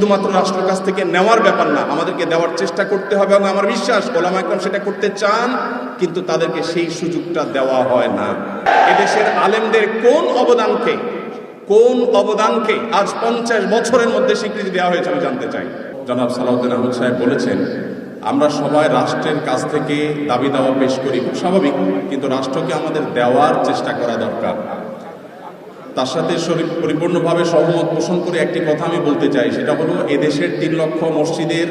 শুধুমাত্র রাষ্ট্রের কাছ থেকে নেওয়ার ব্যাপার না, আমাদেরকে দেওয়ার চেষ্টা করতে হবে এবং আমার বিশ্বাস, ওলামা একরাম সেটা করতে চান, কিন্তু তাদেরকে সেই সুযোগটা দেওয়া হয় না। এদেশের আলেমদের কোন অবদানকে কোন অবদানকে আজ পঞ্চাশ বছরের মধ্যে স্বীকৃতি দেওয়া হয়েছে আমি জানতে চাই। জনাব সালাউদ্দিন আহমদ সাহেব বলেছেন, আমরা সবাই রাষ্ট্রের কাছ থেকে দাবি দাওয়া পেশ করি খুব স্বাভাবিক, কিন্তু রাষ্ট্রকে আমাদের দেওয়ার চেষ্টা করা দরকার। তার সাথে পরিপূর্ণভাবে সহমত পোষণ করে একটি কথা আমি বলতে চাই, সেটা হলো এদেশের তিন লক্ষ মসজিদের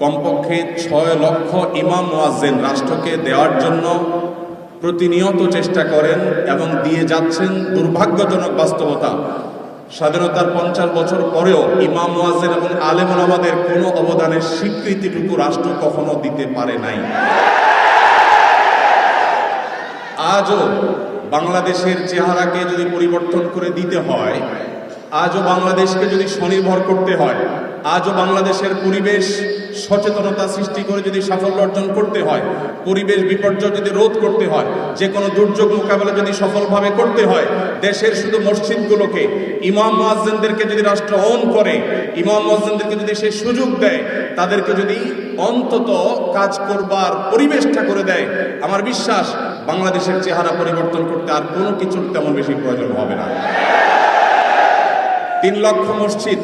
কমপক্ষে ছয় লক্ষ ইমাম মোয়াজ্জেন রাষ্ট্রকে দেওয়ার জন্য প্রতিনিয়ত চেষ্টা করেন এবং দিয়ে যাচ্ছেন দুর্ভাগ্যজনক বাস্তবতা। স্বাধীনতার পঞ্চাশ বছর পরেও ইমাম মোয়াজ্জেন এবং আলেম আমাদের কোনো অবদানের স্বীকৃতিটুকু রাষ্ট্র কখনো দিতে পারে নাই। আজও বাংলাদেশের চেহারাকে যদি পরিবর্তন করে দিতে হয়, আজও বাংলাদেশকে যদি স্বনির্ভর করতে হয়, আজও বাংলাদেশের পরিবেশ সচেতনতা সৃষ্টি করে যদি সাফল্য অর্জন করতে হয়, পরিবেশ বিপর্যয় যদি রোধ করতে হয়, যে কোনো দুর্যোগ মোকাবেলা যদি সফলভাবে করতে হয়, দেশের শুধু মসজিদগুলোকে, ইমাম মুয়াজ্জিনদেরকে যদি রাষ্ট্র অন করে, ইমাম মুয়াজ্জিনদেরকে যদি সে সুযোগ দেয়, তাদেরকে যদি অন্তত কাজ করবার পরিবেশটা করে দেয়, আমার বিশ্বাস বাংলাদেশের চেহারা পরিবর্তন করতে আর কোনো কিছুর তেমন বেশি প্রয়োজন হবে না। তিন লক্ষ মসজিদ,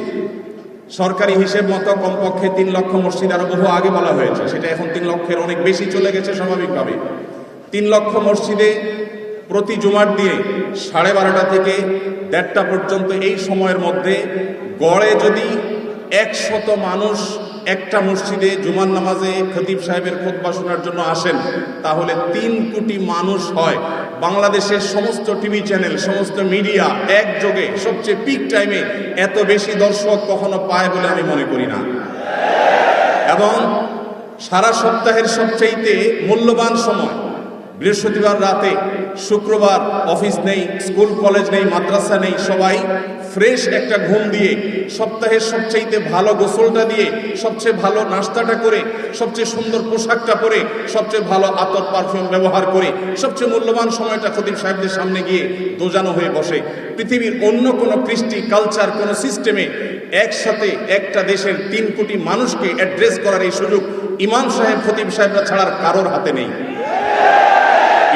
সরকারি হিসেব মতো কমপক্ষে তিন লক্ষ মসজিদ আরও বহু আগে বলা হয়েছে। সেটা এখন তিন লক্ষের অনেক বেশি চলে গেছে স্বাভাবিকভাবে। তিন লক্ষ মসজিদে প্রতি জুমার দিয়ে সাড়ে বারোটা থেকে দেড়টা পর্যন্ত এই সময়ের মধ্যে গড়ে যদি একশত মানুষ একটা মসজিদে জুমান নামাজে খতিব সাহেবের খোদবা শোনার জন্য আসেন, তাহলে তিন কোটি মানুষ হয়। বাংলাদেশের সমস্ত টিভি চ্যানেল, সমস্ত মিডিয়া একযোগে সবচেয়ে পিক টাইমে এত বেশি দর্শক কখনো পায় বলে আমি মনে করি না। এবং সারা সপ্তাহের সবচাইতে মূল্যবান সময় বৃহস্পতিবার রাতে শুক্রবার অফিস নেই, স্কুল, কলেজ নেই, মাদ্রাসা নেই, সবাই ফ্রেশ একটা ঘুম দিয়ে সপ্তাহের সবচাইতে ভালো গোসলটা দিয়ে, সবচেয়ে ভালো নাস্তাটা করে, সবচেয়ে সুন্দর পোশাকটা পরে, সবচেয়ে ভালো আতর পারফিউম ব্যবহার করে, সবচেয়ে মূল্যবান সময়টা খতিব সাহেবদের সামনে গিয়ে দোজানো হয়ে বসে। পৃথিবীর অন্য কোনো কৃষ্টি কালচার, কোনো সিস্টেমে একসাথে একটা দেশের তিন কোটি মানুষকে অ্যাড্রেস করার এই সুযোগ ইমাম সাহেব, খতিব সাহেবরা ছাড়ার কারোর হাতে নেই।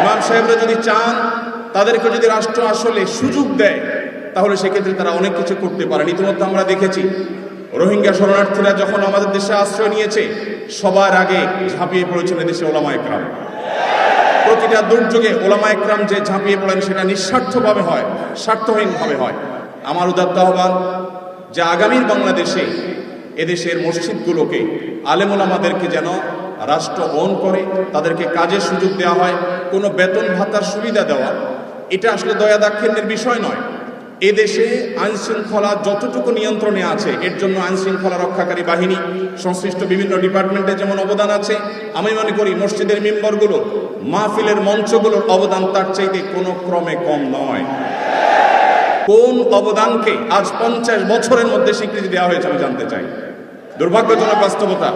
ইমাম সাহেবরা যদি চান, তাদেরকে যদি রাষ্ট্র আসলে সুযোগ দেয়, তাহলে সেক্ষেত্রে তারা অনেক কিছু করতে পারেন। ইতিমধ্যে আমরা দেখেছি, রোহিঙ্গা শরণার্থীরা যখন আমাদের দেশে আশ্রয় নিয়েছে, সবার আগে ঝাঁপিয়ে পড়েছেন দেশে ওলামা একরাম। প্রতিটা দুর্যোগে ওলামা একরাম যে ঝাঁপিয়ে পড়েন, সেটা নিঃস্বার্থভাবে হয়, স্বার্থহীনভাবে হয়। আমার উদাত্ত আহ্বান যে আগামীর বাংলাদেশে এদেশের মসজিদগুলোকে আলেমুলামাদেরকে যেন রাষ্ট্র অন করে, তাদেরকে কাজের সুযোগ দেওয়া হয়, কোনো বেতন ভাতার সুবিধা দেওয়া, এটা আসলে দয়া দাক্ষিণ্যের বিষয় নয়। এদেশে আইন শৃঙ্খলা যতটুকু নিয়ন্ত্রণে আছে, এর জন্য আইন শৃঙ্খলা রক্ষাকারী বাহিনী, সংশ্লিষ্ট বিভিন্ন ডিপার্টমেন্টে যেমন অবদান আছে, আমি মনে করি মসজিদের মেম্বরগুলো, মাহফিলের মঞ্চগুলোর অবদান তার চাইতে কোনো ক্রমে কম নয়। কোন অবদানকে আজ পঞ্চাশ বছরের মধ্যে স্বীকৃতি দেওয়া হয়েছে আমি জানতে চাই। দুর্ভাগ্যজনক বাস্তবতা,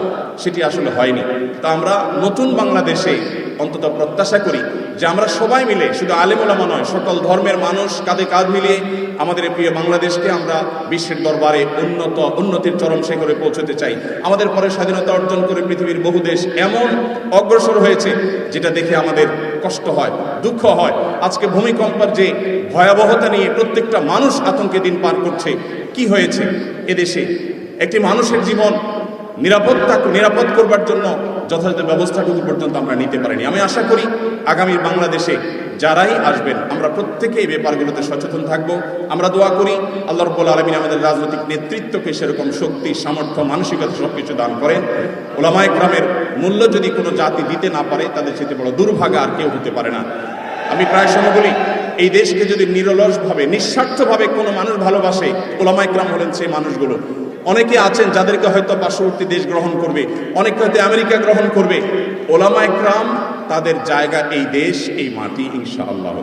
সেটি আসলে হয়নি। তা আমরা নতুন বাংলাদেশে অন্তত প্রত্যাশা করি যে আমরা সবাই মিলে, শুধু আলেমুলামা নয়, সকল ধর্মের মানুষ কাঁধে কাঁধ মিলিয়ে আমাদের প্রিয় বাংলাদেশকে আমরা বিশ্বের দরবারে উন্নত, উন্নতির চরম শিখরে পৌঁছতে চাই। আমাদের পরে স্বাধীনতা অর্জন করে পৃথিবীর বহু দেশ এমন অগ্রসর হয়েছে যেটা দেখে আমাদের কষ্ট হয়, দুঃখ হয়। আজকে ভূমিকম্পের যে ভয়াবহতা নিয়ে প্রত্যেকটা মানুষ আতঙ্কে দিন পার করছে, কি হয়েছে? এদেশে একটি মানুষের জীবন নিরাপত্তা নিরাপদ করবার জন্য যথাযথ ব্যবস্থাটুকু পর্যন্ত আমরা নিতে পারিনি। আমি আশা করি আগামী বাংলাদেশে যারাই আসবেন, আমরা প্রত্যেকে এই ব্যাপারগুলোতে সচেতন থাকব। আমরা দোয়া করি আল্লাহ রব্বুল আলমিন আমাদের রাজনৈতিক নেতৃত্বকে সেরকম শক্তি, সামর্থ্য, মানসিকতা সব কিছু দান করেন। ওলামায় গ্রামের মূল্য যদি কোনো জাতি দিতে না পারে, তাদের সাথে বড় দুর্ভাগা আর কেউ হতে পারে না। আমি প্রায় সময় বলি, এই দেশকে যদি নিরলসভাবে, নিঃস্বার্থভাবে কোনো মানুষ ভালোবাসে ওলামায় গ্রাম হলেন সেই মানুষগুলো। অনেকে আছেন যাদেরকে হয়তো পার্শ্ববর্তী দেশ গ্রহণ করবে, অনেকে হয়তো আমেরিকা গ্রহণ করবে। ওলামা একরাম, তাদের জায়গা এই দেশ, এই মাটি, ইনশাআল্লাহ